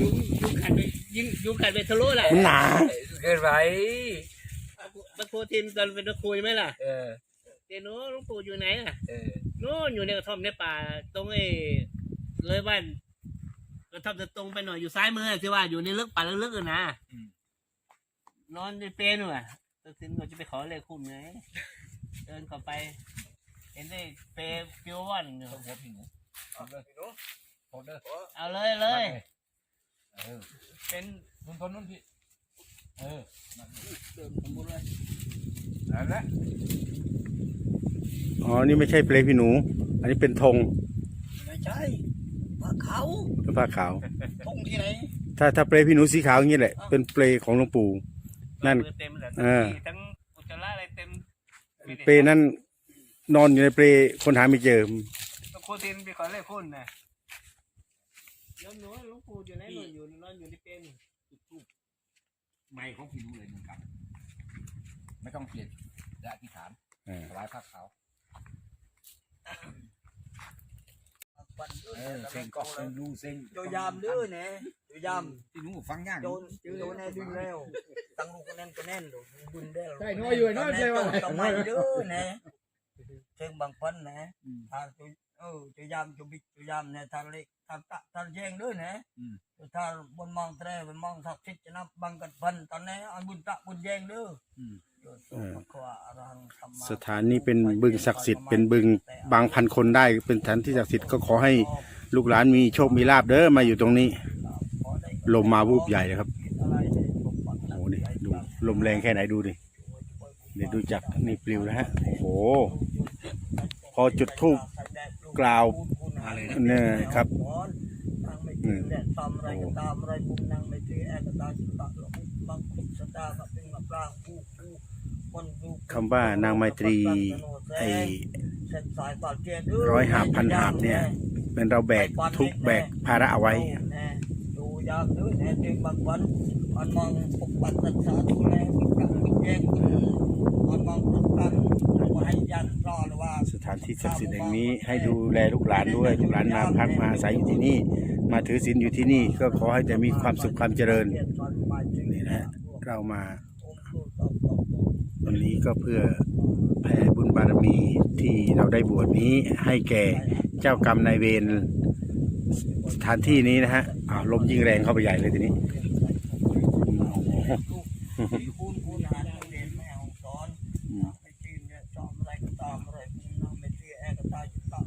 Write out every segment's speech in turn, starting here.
ยุงยุงขัดไปยิงยุงขัดไปทะลุแหละมันหนาเกินไปตะโคทินตอนเป็นตะคุยไหมล่ะเออเจโน้หลวงปู่อยู่ไหนอะเออนู่นอยู่ในกระท่อมในป่า ตรงไอ้เลยบ้านกระท่อมจะตรงไปหน่อยอยู่ซ้ายมือที่ว่าอยู่ในลึกป่าลึกๆอะนะนอนในเปรย์นู่นอะตะทินก็จะไปขอเลขคุ้มไงเดินเข้าไป เห็นได้เปรย์ฟิววันอยู่ต้องหัวผิงเอาเด้อเอาเด้อเอาเลยเลย เออ เป็นนุ่นทนนุ่นพี่ เออเดินสมบูรณ์เลยนั่นแหละอ๋อ นี่ไม่ใช่เปลพี่หนู อันนี้เป็นธงไม่ใช่ว่าเขาเป็นผ้าขาวทงที่ไหน ถ้าถ้าเปลพี่หนูสีขาวอย่างนี้แหละ เป็นเปลของหลวงปู่ นั่นเต็มเลยเออทั้งอุจจาระอะไรเต็ม เปลนั่นนอนอยู่ในเปลคนหาไม่เจอตะโคทินไปขอเลขคุ้มนะ โยมหนูหลวงปู่อยู่ไหนหนูอยู่นอนอยู่ในเปรย์นี่ไม่ของพี่รู้เลยมึงครับ ไม่ต้องเปลี่ยนจะอธิษฐานเออถวายผ้าขาววันเดืเอออนเซ็งก็เซ็งรู้เซ็งโจยามเด้อเนี่ยโจยามพี่หนูฟังยากโจนโจนแน่ดึงแล้วตั้งลูกก็แน่นก็แน่นดูบุญได้ใช่น้อยอยู่น้อยแน่ใช่โจไหมนต้องไม่เด้อเนี่ยเชิงบางพันนะทางโจ เออโจยามโจบิโจยามเนี่ยทางเล็กทางตะทางแยงเด้อเนี่ยถ้าบนมองแตรบนมองทักทิศจะนับบังกันพันตอนนี้อันบุญตะบุญแยงเด้อโยโสภควาอรหังสัมมาสถานนี้เป็นบึงศักดิ์สิทธิ์เป็นบึงบางพันคนได้เป็นสถานที่ศักดิ์สิทธิ์ก็ขอให้ลูกหลานมีโชคมีลาบเด้อมาอยู่ตรงนี้ ลมมาวูบใหญ่เลยครับโอ้โหนี่ดูลมแรงแค่ไหนดูดิเดี๋ยวดูจากนี่ปลิวนะฮะโอ้โหพอจุดธูป กล่าวเนี่ยครับอืมตามอะไรก็ตามอะไรบุญนางไม่ตีแอกตาจิตตะหลงบางคุสตาแบบเป็นมาปรางผู้ผู้คนดูคำว่านางไมตรีไอ้เส้นสายปากเกียร้อยหาบพันหาบเนี่ยเป็นเราแบกทุกข์แบกภาระเอาไว้ดูยามด้วยแน่จึงบางวันมันมองปกปักรักษาดูแลวิกังวิแยงมันมองปกปัก สถานที่ศักดิ์สิทธิ์แห่งนี้ให้ดูแลลูกหลานด้วยลูกหลานมาพักมาอาศัยอยู่ที่นี่ มาถือศีลอยู่ที่นี่ก็ขอให้จะมีความสุขความเจริญนี่นะฮะเรามาวันนี้ก็เพื่อแผ่บุญบารมีที่เราได้บวชนี้ให้แก่เจ้ากรรมนายเวรสถานที่นี้นะฮะอ้าวลมยิ่งแรงเข้าไปใหญ่เลยทีนี้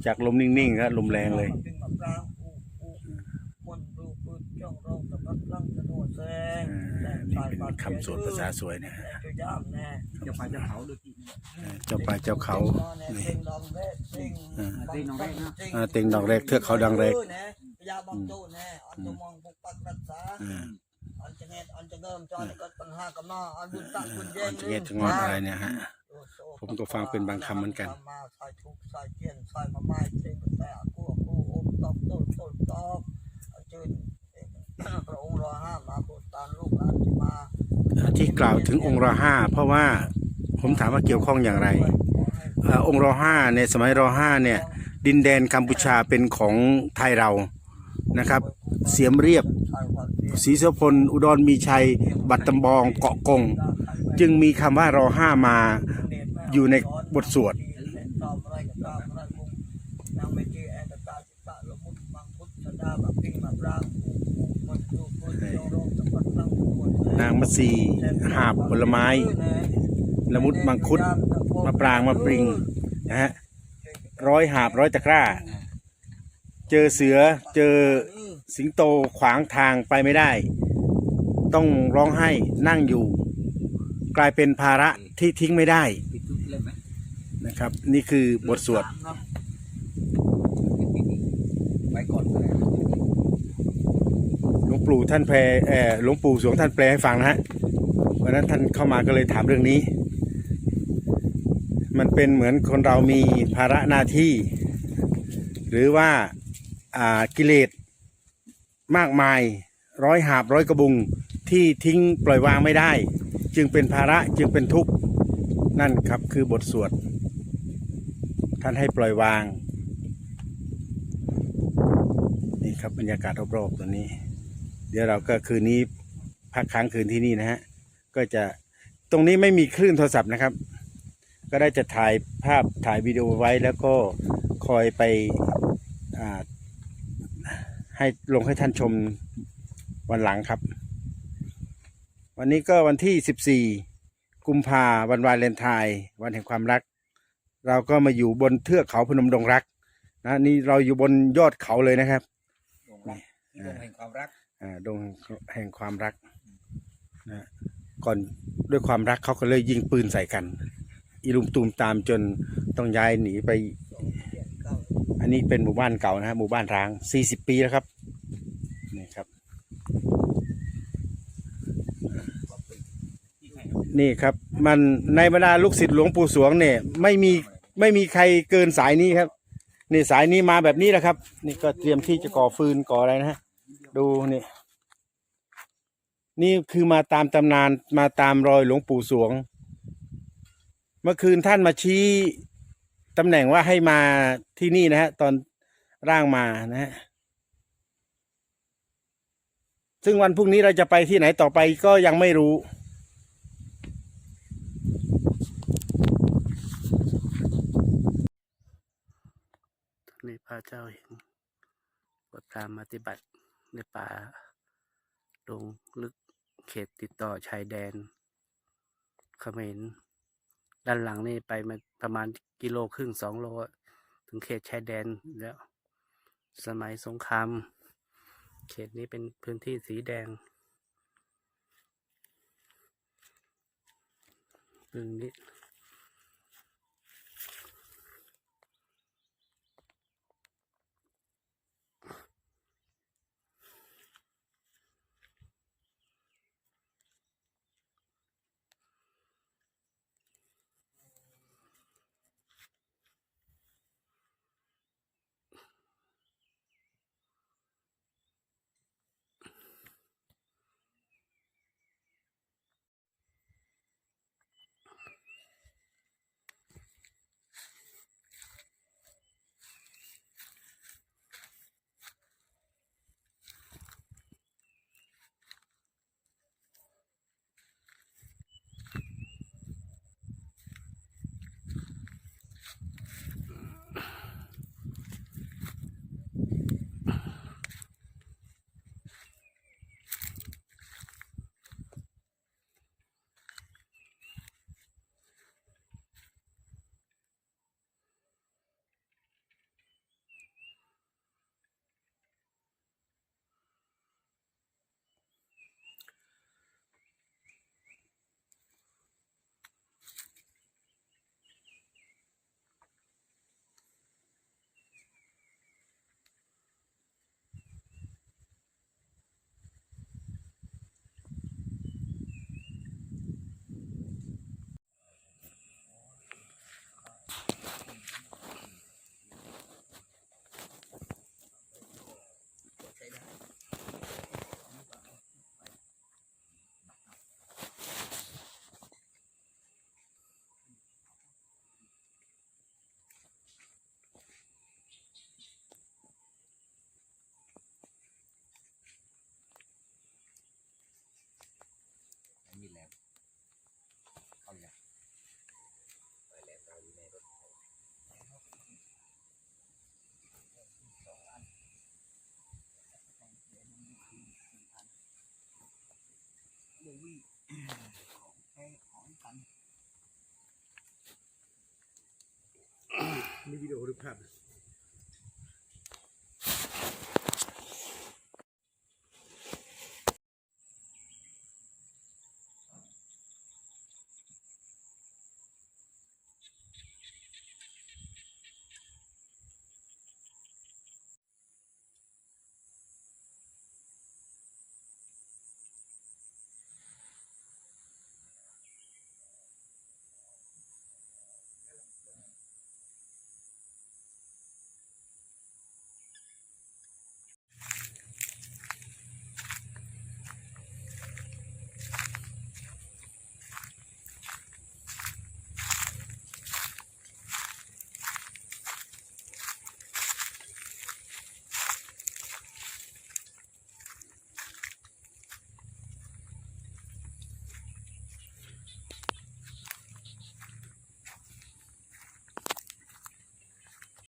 จิตตะจากลมนิ่งๆครับลมแรงเลยเป็นมะพร้าวอู้อู้คนดูปืนจ้องร้องสะพัดลังสะโนดแซงอ่านี่เป็นคำสวดภาษาสวยนะฮะจะย่ามแน่เจ้าป่าเจ้าเขาดูที่เจ้าป่าเจ้าเขานี่เต็งดองแรกเต็งเต็งดองแรกนะอ่าเต็งดอกแรกเทือกเขาดังแรกยาบังโตแน่อันจะมองปกปักรักษา อ่าอันจะเงตอันจะเริ่มจอนก็ปัญหากับมาอันบุญตะบุญแยอ่างจะเงียบจะงอนอะไรเนี่ยฮะ ผมก็ฟังเป็นบางคำเหมือนกันมาใส่ทุกใส่เทียนใส่มาไม้เต็งแต่กูกูอมตอบโต้โต้ตอบอันเชิญพระองค์รอห้ามาโปรดตานลูกหลานที่มาที่กล่าวถึงองค์รอห้าเพราะว่าผมถามว่าเกี่ยวข้องอย่างไรเอ่อองค์รอห้าในสมัยรอห้าเนี่ย ดินแดนกัมพูชาเป็นของไทยเรานะครับ เสียมเรียบ ศรีโสพล อุดรมีชัย บัตรตำบองเกาะกง จึงมีคำว่ารอห้ามาอยู่ในบทสวด นางมัตสีหาบผลไม้ ละมุดมังคุดมะปรางมะปริงนะฮะร้อยหาบร้อยตะกร้า เจอเสือเจอสิงโตขวางทางไปไม่ได้ ต้องร้องไห้นั่งอยู่ กลายเป็นภาระที่ทิ้งไม่ได้นะครับ นี่คือบทสวดหลวงปู่ท่านแปลเออหลวงปู่สวงท่านแปลให้ฟังนะฮะวันนั้นท่านเข้ามาก็เลยถามเรื่องนี้ มันเป็นเหมือนคนเรามีภาระหน้าที่ หรือว่า อ่ากิเลสมากมายร้อยหาบร้อยกระบุงที่ทิ้งปล่อยวางไม่ได้ จึงเป็นภาระจึงเป็นทุกข์นั่นครับคือบทสวด ท่านให้ปล่อยวาง นี่ครับบรรยากาศรอบๆตัวนี้ เดี๋ยวเราก็คืนนี้พักค้างคืนที่นี่นะฮะก็จะตรงนี้ไม่มีคลื่นโทรศัพท์นะครับ ก็ได้จะถ่ายภาพถ่ายวิดีโอไว้แล้วก็คอยไปอ่า ให้ลงให้ท่านชมวันหลังครับ วันนี้ก็วันที่ 14 กุมภาวันวาเลนไทน์วันแห่งความรัก เราก็มาอยู่บนเทือกเขาพนมดงรักนะนี่เราอยู่บนยอดเขาเลยนะครับดงรักที่ดงแห่งความรักอ่าดงแห่งความรักนะก่อนด้วยความรักเขาก็เลยยิงปืนใส่กัน อีลุมตูมตามจนต้องย้ายหนีไป อันนี้เป็นหมู่บ้านเก่านะฮะหมู่บ้านร้าง 40 ปีแล้วครับนี่ครับ นี่ครับ มันในบรรดาลูกศิษย์หลวงปู่สวงเนี่ย ไม่มีไม่มีใครเกินสายนี้ครับนี่สายนี้มาแบบนี้แหละครับ นี่ก็เตรียมที่จะก่อฟืนก่ออะไรนะฮะดูนี่นี่คือมาตามตำนานมาตามรอยหลวงปู่สวง เมื่อคืนท่านมาชี้ตำแหน่งว่าให้มาที่นี่นะฮะ ตอนร่างมานะฮะ ซึ่งวันพรุ่งนี้เราจะไปที่ไหนต่อไปก็ยังไม่รู้ นี่พระเจ้าเห็นบทการปฏิบัติในป่าดงลึกเขตติดต่อชายแดนเขมร ด้านหลังนี่ไปมาประมาณกิโลครึ่งสองโล ถึงเขตชายแดนแล้ว สมัยสงคราม เขตนี้เป็นพื้นที่สีแดงพื้นนี้